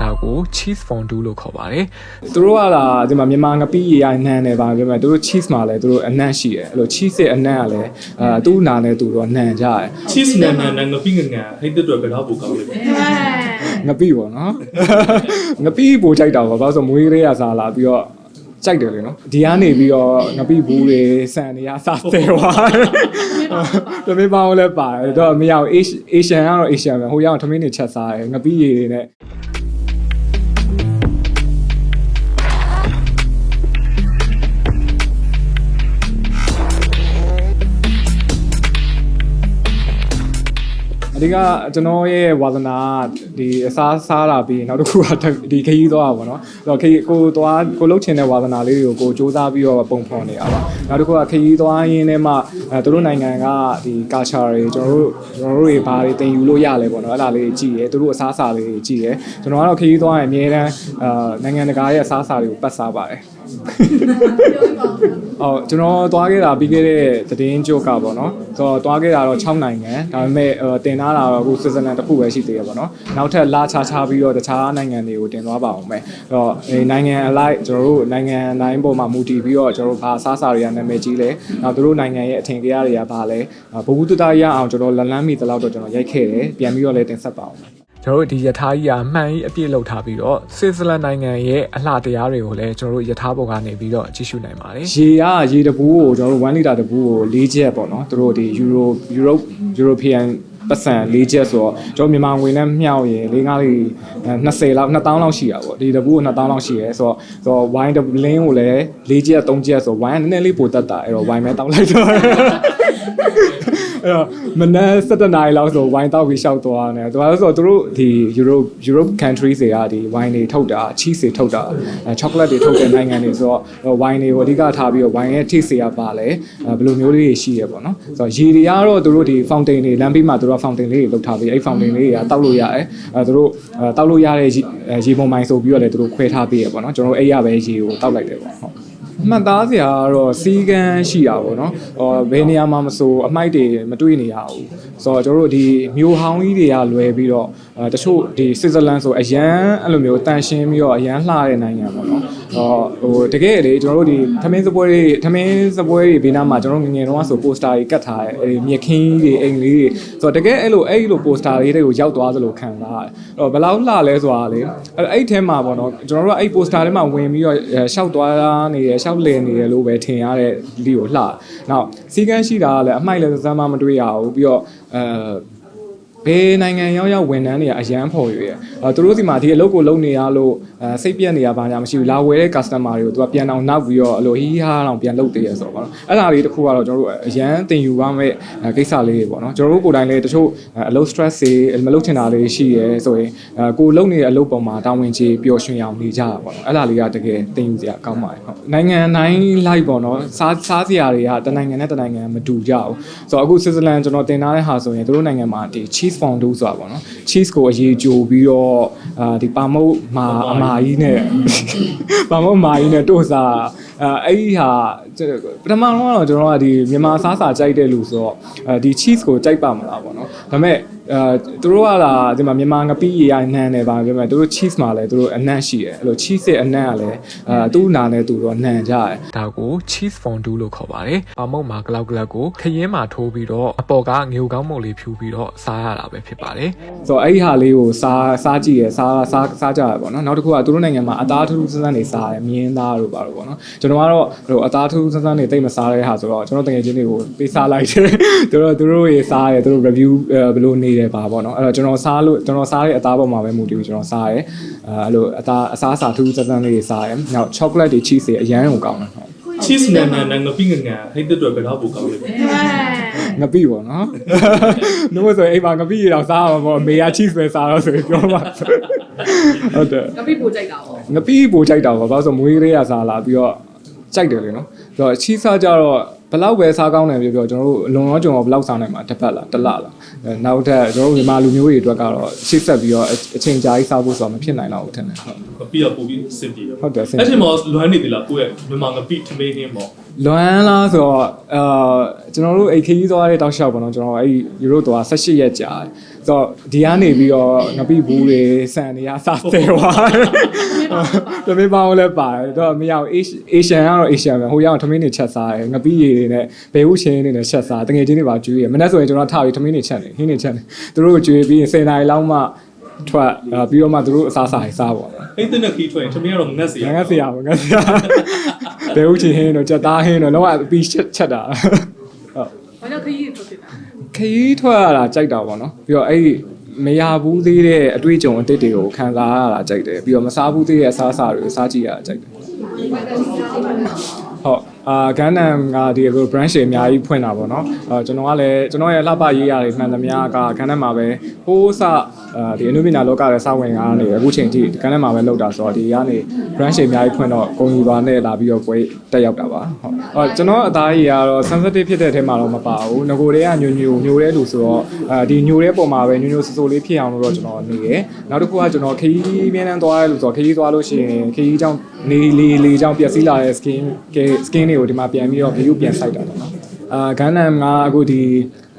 ဒါကို cheese fondue လို့ခေါ်ပါတယ်သူတို့ကလာဒီမှာမြန်မာငပိရေရနှမ်းတယ်ပါပြောမယ်သူတို့ cheese မှာလည်းသူတို့အနံ့ရှိတယ်အဲ့လို cheese ရဲ့အနံ့ကလည်းအာသူ့နာနဲ့သူတို့နှံကြတယ် cheese နဲ့နဲ့နဲ့ငပိငငဟိတ်တဲ့တော့ကတော့ပိုကောင်းလိမ့်မယ်ငပိပေါ့နော်ငပိပိုကြိုက်တာပါဘာလို့ဆိုမွေးလေးရစားလာပြီးတော့ကြိုက်တယ်လေနော်ဒီကနေပြီးတော့ငပိဘူးတွေဆန်တွေအစားဆဲသွားတမင်ပေါင်းလည်းပါတယ်တော့မရအောင် Asian ကတော့ Asian ပဲဟိုရောက်ထမင်းတွေချက်စားတယ်ငပိရေတွေနဲ့ အဓိကကျွန်တော်ရဲ့ဝါသနာဒီအစားစားတာပြီးနောက်တစ်ခုကဒီခရီးသွားတာပေါ့နော်အဲ့တော့ခရီးကိုသွားကိုလှုပ်ချင်တဲ့ဝါသနာလေးတွေကိုကိုစူးစမ်းပြီးတော့ပုံဖော်နေတာပါနောက်တစ်ခုကခရီးသွားရင်းနဲ့မှအဲသူတို့နိုင်ငံကဒီ culture တွေကျွန်တော်တို့ကျွန်တော်တို့တွေဘာတွေသင်ယူလို့ရလဲပေါ့နော်အဲ့ဒါလေးကြည့်ရဲသူတို့အစားအစာလေးတွေကြည့်ရဲကျွန်တော်ကတော့ခရီးသွားရင်အများတန်းအာနိုင်ငံတကာရဲ့အစားအစာတွေကိုပတ်စားပါတယ်အော်ကျွန်တော်သွားခဲ့တာပြီးခဲ့တဲ့သတင်းကြိုကပေါ့နော်ဆိုတော့သွားခဲ့တာတော့6နိုင်ငံဒါပေမဲ့ဟိုတင်ထားတာတော့အခုဆွစ်ဇာလန်တစ်ခုပဲရှိသေးရပေါ့နော်နောက်ထပ်လာခြားခြားပြီးတော့တခြားနိုင်ငံတွေကိုတင်သွားပါအောင်မယ်အဲ့တော့အဲနိုင်ငံအလိုက်ကျွန်တော်တို့နိုင်ငံတိုင်းပေါ်မှာမူတည်ပြီးတော့ကျွန်တော်တို့ဘာစားစာတွေကနာမည်ကြီးလဲနောက်သူတို့နိုင်ငံရဲ့အထင်ကြီးတွေကဘာလဲဘဝတုတရအောင်ကျွန်တော်လန်လန်းမီတလောက်တော့ကျွန်တော်ရိုက်ခဲ့တယ်ပြန်ပြီးတော့လည်းတင်ဆက်ပါအောင်မယ်ကျွန်တော်တို့ဒီယထာကြီးကမှန်ကြီးအပြည့်လောက်ထားပြီးတော့ဆွစ်ဇာလန်နိုင်ငံရဲ့အလှတရားတွေကိုလည်းကျွန်တော်တို့ယထာဘောကနေပြီးတော့ကြည့်ရှုနိုင်ပါတယ်ရေကရေတပူးကိုကျွန်တော်တို့1လီတာတပူးကို၄ချက်ပေါ့နော်သူတို့ဒီ Euro Europe European ပတ်စံ၄ချက်ဆိုတော့ကျွန်တော်မြန်မာငွေနဲ့မျှောက်ရင်၄၅လေး20လောက်2000လောက်ရှိတာပေါ့ဒီတပူးကို2000လောက်ရှိရဲဆိုတော့ဆိုတော့ wine တလင်းကိုလည်း၄ချက်3ချက်ဆို wine ကနည်းနည်းလေးပိုတက်တာအဲ့တော့ wine ပဲတောင်းလိုက်တော့ အဲ့တော့မနက်7နာရီလောက်ဆို wine တောက်ပြီးရှောက်သွားတယ်သူကဆိုတော့သူတို့ဒီ Europe Europe countries တွေကဒီ wine တွေထုတ်တာ cheese တွေထုတ်တာ chocolate တွေထုတ်တဲ့နိုင်ငံတွေဆိုတော့ wine တွေကိုအဓိကထားပြီးတော့ wine ရဲ့ taste တွေကပါလဲဘယ်လိုမျိုးလေးတွေရှိရပေါ့နော်ဆိုတော့ရေတွေကတော့သူတို့ဒီ fountain တွေလမ်းဘေးမှာသူတို့ fountain လေးတွေလုပ်ထားပြီးအဲ့ fountain လေးတွေကတောက်လို့ရတယ်အဲသူတို့တောက်လို့ရတဲ့ရေပုံမိုင်ဆိုပြီးတော့လည်းသူတို့ခွဲထားပေးရပေါ့နော်ကျွန်တော်အဲ့ရပဲရေကိုတောက်လိုက်တယ်ပေါ့ဟုတ် မှတ်သားစရာကတော့စီကန်းရှိတာပေါ့နော်။အော်ဘယ်နေရာမှာမဆိုအမိုက်တွေမတွေ့နေရဘူး။ဆိုတော့ကျွန်တော်တို့ဒီမြို့ဟောင်းကြီးတွေကလွယ်ပြီးတော့ အဲတချို့ဒီဆွစ်ဇာလန်ဆိုအရန်အဲ့လိုမျိုးတန်ရှင်းပြီးတော့အရန်လှတဲ့နိုင်ငံပေါ့နော်။အော်ဟိုတကယ်လေကျွန်တော်တို့ဒီထမင်းစပွဲတွေထမင်းစပွဲတွေဘေးနားမှာကျွန်တော်ငငယ်တုန်းကဆိုပိုစတာတွေကတ်ထားတယ်။အဲဒီမြက်ခင်းကြီးတွေအိမ်လေးတွေဆိုတော့တကယ်အဲ့လိုအဲ့လိုပိုစတာလေးတွေကိုရောက်သွားသလိုခံစားရတယ်။အဲ့တော့ဘယ်လောက်လှလဲဆိုတာလေအဲ့အဲ့ထဲမှာပေါ့နော်ကျွန်တော်တို့ကအဲ့ပိုစတာထဲမှာဝင်ပြီးတော့ရှောက်သွားနေတယ်ရှောက်လည်နေတယ်လို့ပဲထင်ရတဲ့လီကိုလှ။နောက်စီကန်းရှိတာကလည်းအမိုက်လည်းစမ်းမမတွေ့ရဘူးပြီးတော့အဲ ဘယ်နိုင်ငံရောက်ရောက်ဝန်ထမ်းတွေကအရန်ဖော်ရွေးအဲသူတို့စီမှာဒီအလုပ်ကိုလုပ်နေရလို့အဲစိတ်ပြက်နေရပါညာမရှိဘူးလာဝယ်တဲ့ customer တွေကိုသူကပြန်အောင်နောက်ပြီးတော့အလိုဟီးဟားအောင်ပြန်လုပ်တည်ရဆိုတော့ပေါ့နော်အဲ့ဒါလေးတစ်ခုကတော့ကျွန်တော်တို့အရန်တင်ယူပါမဲ့ကိစ္စလေးတွေပေါ့နော်ကျွန်တော်တို့ကိုယ်တိုင်လည်းတချို့အလုပ် stress တွေမလုပ်ချင်တာလေးရှိရဲဆိုရင်အဲကိုလုပ်နေတဲ့အလုပ်ပေါ်မှာတာဝန်ကြီးပျော်ရွှင်အောင်နေကြတာပေါ့နော်အဲ့ဒါလေးကတကယ်တင်ယူစရာကောင်းပါတယ်ဟုတ်နိုင်ငံတိုင်းလိုက်ပေါ့နော်စားစားစရာတွေကတနိုင်ငံနဲ့တနိုင်ငံမတူကြဘူးဆိုတော့အခုဆွစ်ဇာလန်ကျွန်တော်တင်ထားတဲ့ဟာဆိုရင်တို့နိုင်ငံမှာဒီ cheese fondue ဆိုတာပေါ့နော် cheese ကိုအရေးကြိုပြီးတော့အာဒီပါမုတ်မာအမာကြီးနဲ့ပါမုတ်မာကြီးနဲ့တို့စားအဲအဲ့ဒီဟာပထမတော့ကျွန်တော်ကဒီမြန်မာစားစာကြိုက်တဲ့လူဆိုတော့အဲဒီ cheese ကိုကြိုက်ပါမလားပေါ့နော်ဒါပေမဲ့ အဲသူတို့ကလာဒီမှာမြန်မာငပိရေရနှမ်းတယ်ပါပြောမယ်သူတို့ cheese မှာလည်းသူတို့အနံ့ရှိတယ်အဲ့လို cheese ရဲ့အနံ့ကလည်းအာသူ့နာနဲ့သူတော့နှံကြတယ်ဒါကို cheese fondue လို့ခေါ်ပါတယ်။ပါမုတ်မှာဂလောက်ဂလောက်ကိုခရင်မှာထိုးပြီးတော့အပေါ်ကငေုကောင်းမုတ်လေးဖြူပြီးတော့စားရတာပဲဖြစ်ပါတယ်ဆိုတော့အဲ့ဒီဟာလေးကိုစားစားကြည့်ရယ်စားစားစားကြရပေါ့နော်နောက်တစ်ခုကသူတို့နိုင်ငံမှာအသားထူးထူးဆန်းဆန်းနေစားတယ်မြင်းသားတို့ပါတော့ပေါ့နော်ကျွန်တော်ကတော့ဟိုအသားထူးထူးဆန်းဆန်းနေတိတ်မစားတဲ့ဟာဆိုတော့ကျွန်တော်တကယ်ချင်းတွေကိုပေးစားလိုက်တယ်သူတို့သူတို့ရေစားတယ်သူတို့ review ဘယ်လိုနေတယ်ပါပေါ့နော်အဲ့တော့ကျွန်တော်စားလို့ကျွန်တော်စားတဲ့အသားပေါ်မှာပဲမူတည်ပြီးကျွန်တော်စားတယ်အဲအဲ့လိုအသားအစားအစာထူးထူးဆန်းဆန်းလေးတွေစားတယ်နောက် chocolate တွေ cheese တွေအရန်ကိုကောင်းတယ်ဟုတ် cheese နဲ့နဲ့ငပိငငဟိတ်တဲ့တော့ကတော့ပိုကောင်းလိမ့်မယ်ငပိပေါ့နော်နှမို့ဆိုရင်အိမ်မှာငပိရတော့စားရမှာပေါ့အမေက cheese ပဲစားတော့ဆိုရင်ပြောပါဟုတ်တယ်ကပိပိုကြိုက်တာပေါ့ငပိပိုကြိုက်တာပါဘာလို့ဆိုမွေးလေးရစားလာပြီးတော့ကြိုက်တယ်လေနော်ဆိုတော့ချီးစားကြတော့ ဘလောက်ပဲစားကောင်းတယ်ပြောပြောကျွန်တော်တို့အလွန်ရောကျွန်တော်ဘလောက်စားနိုင်မှာတစ်ပတ်လားတစ်လလားအဲနောက်ထပ်ကျွန်တော်တို့မြန်မာလူမျိုးတွေအတွက်ကတော့ရှေ့ဆက်ပြီးတော့အချိန်ကြာကြီးစားဖို့ဆိုတော့မဖြစ်နိုင်တော့ဘူးထင်တယ်ဟုတ်ပြီးတော့ပို့ပြီးစင်ပြေတယ်ဟုတ်တယ်ဆင်အဲ့ဒီမှာလွမ်းနေသေးလားကိုယ့်ရဲ့မြန်မာငပိထမင်းဟင်းပေါ့လွမ်းလားဆိုတော့အာကျွန်တော်တို့အဲ့ခရီးသွားတဲ့တောက်လျှောက်ပေါ့နော်ကျွန်တော်အဲ့ယူရိုသွား18ရက်ကြာတယ်ဆို တော့ဒီကနေပြီးတော့ငပိဘူးတွေစံနေရစဆဲသွားတမင်ပေါင်းလည်းပါတယ်တော့မရအောင် Asian ကတော့ Asian ပဲဟိုရောက်ထမင်းတွေချက်စားတယ်ငပိရည်တွေနဲ့ဘယ်ဥရှင်တွေနဲ့ချက်စားတငယ်ချင်းတွေပါကျွေးရမနေ့ဆိုရင်ကျွန်တော်ထားပြီးထမင်းတွေချက်တယ်ဟင်းတွေချက်တယ်သူတို့ကျွေးပြီး10နာရီလောက်မှထွက်ပြီးတော့မှသူတို့အစားစားတွေစားပါတော့ဟိတ်တဲ့ခီးထွက်ရင်သမီးကတော့ငတ်စီငါဆရာပါငါဆရာဘယ်ဥချင်းဟင်းတော့ကြက်သားဟင်းတော့လုံးဝပြီးချက်ချက်တာဟုတ်ဘာကြောင့်ခရီးထွက်ဖြစ်တာ ခရီးထွက်ရတာကြိုက်တာပေါ့နော်ပြီးတော့အဲ့ဒီမရဘူးသေးတဲ့အတွေ့အကြုံအသစ်တွေကိုခံစားရတာကြိုက်တယ်ပြီးတော့မစားဘူးသေးတဲ့အစားအစာတွေကိုစားကြည့်ရတာကြိုက်တယ် ဟုတ်အာဂန်နမ်ကဒီအခု branch တွေအများကြီးဖွင့်တာပေါ့နော်အာကျွန်တော်ကလည်းကျွန်တော်ရဲ့လှပရေးရတယ်မှန်သမျှကဂန်နမ်မှာပဲဟိုးစအာဒီအနုပညာလောကရဲ့စဝင်ကားနေအခုချိန်ထိဂန်နမ်မှာပဲလောက်တာဆိုတော့ဒီကနေ branch တွေအများကြီးဖွင့်တော့ကုန်ယူသွားနဲ့လာပြီးတော့ပွဲတက်ရောက်တာပါဟုတ်အော်ကျွန်တော်အသားကြီးကတော့ sensitive ဖြစ်တဲ့အထဲမှာတော့မပါဘူးငကိုတွေကညိုညိုညိုတဲ့လူဆိုတော့အာဒီညိုတဲ့ပုံမှာပဲညိုညိုဆူဆူလေးဖြစ်အောင်လို့တော့ကျွန်တော်နေရယ်နောက်တစ်ခုကကျွန်တော်ခရီးပြင်းတန်းသွားရလို့ဆိုတော့ခရီးသွားလို့ရှိရင်ခရီးကြောင့်နေလေလေကြောင့်ပျက်စီးလာတဲ့ skin skin တွေကိုဒီမှာပြန်ပြီးတော့ view ပြန်ဆိုင်တာပေါ့နော်အာဂန်နမ်ကအခုဒီ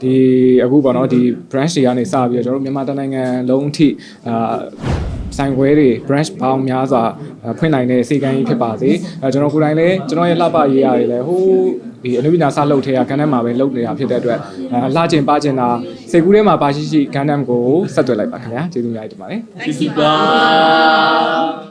ဒီအခုပေါ့နော်ဒီ branch တွေကနေစပြီးတော့ကျွန်တော်တို့မြန်မာတိုင်းနိုင်ငံလုံးအထိအာဆိုင်ခွဲတွေ branch ပေါင်းများစွာဖွင့်နိုင်တဲ့စေကမ်းကြီးဖြစ်ပါစေအဲကျွန်တော်ကိုယ်တိုင်လည်းကျွန်တော်ရဲ့လှပရေးရတယ်လည်းဟိုးဒီအနုပညာစလုပ်ထဲကဂန်နမ်မှာပဲလုပ်နေတာဖြစ်တဲ့အတွက်အဲလှကျင်ပါကျင်တာစိတ်ကူးထဲမှာပါရှိရှိဂန်နမ်ကိုဆက်သွယ်လိုက်ပါခင်ဗျာကျေးဇူးများတင်ပါတယ်ကျေးဇူးပါ